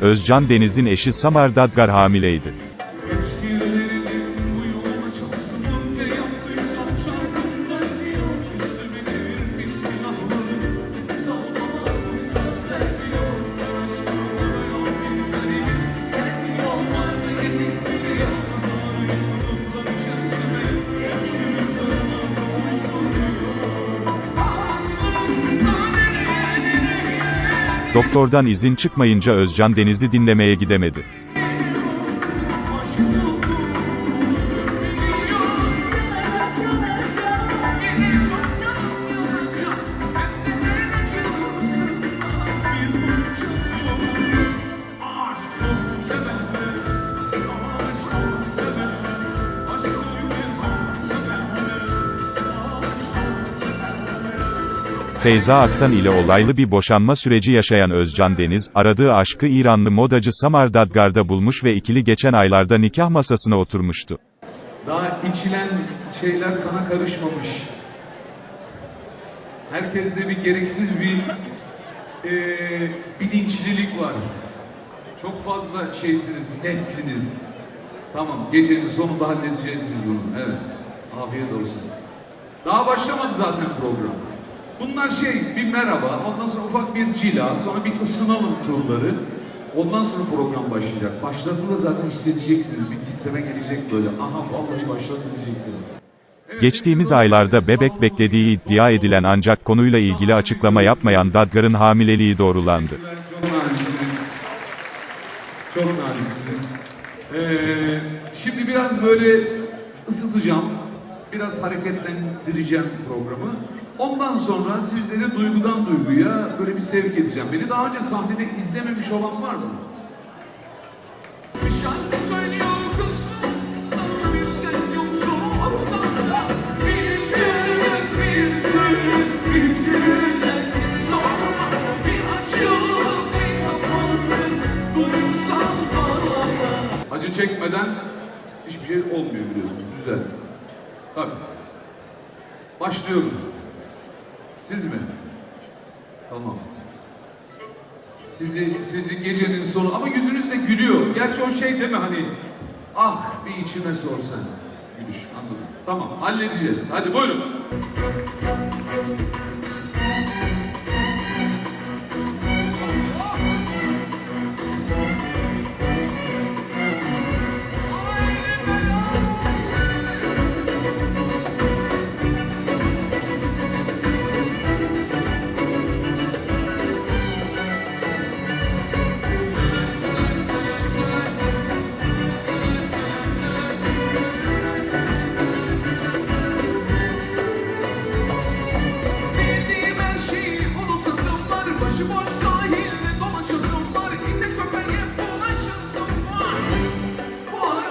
Özcan Deniz'in eşi Samar Dadgar hamileydi. Doktordan izin çıkmayınca Özcan Deniz'i dinlemeye gidemedi. Feyza Aktan ile olaylı bir boşanma süreci yaşayan Özcan Deniz, aradığı aşkı İranlı modacı Samar Dadgar'da bulmuş ve ikili geçen aylarda nikah masasına oturmuştu. Daha içilen şeyler kana karışmamış. Herkeste bir gereksiz bir eee, bilinçlilik var. Çok fazla şeysiniz, netsiniz. Tamam, gecenin sonunda halledeceğiz biz bunu. Evet, afiyet olsun. Daha başlamadı zaten program. Bunlar şey, bir merhaba, ondan sonra ufak bir cila, sonra bir ısınalım turları. Ondan sonra program başlayacak. Başladığında zaten hissedeceksiniz, bir titreme gelecek böyle. Aha vallahi başladı diyeceksiniz. Evet, Geçtiğimiz aylarda bebek beklediği iddia edilen ancak konuyla ilgili açıklama yapmayan Dadgar'ın hamileliği doğrulandı. Çok naziksiniz. Çok naziksiniz. Ee, şimdi biraz böyle ısıtacağım. Biraz hareketlendireceğim programı. Ondan sonra sizleri duygudan duyguya böyle bir sevk edeceğim. Beni daha önce sahnede izlememiş olan var mı? Bir şarkı söylüyor kızım. Acı çekmeden hiçbir şey olmuyor biliyorsunuz. Güzel. Tabii. Başlıyorum. Siz mi? Tamam. Sizi, sizi gecenin sonu ama yüzünüz de gülüyor. Gerçi o şey değil mi hani ah bir içime sorsan. Gülüş anladım. Tamam halledeceğiz. Hadi buyurun. she wants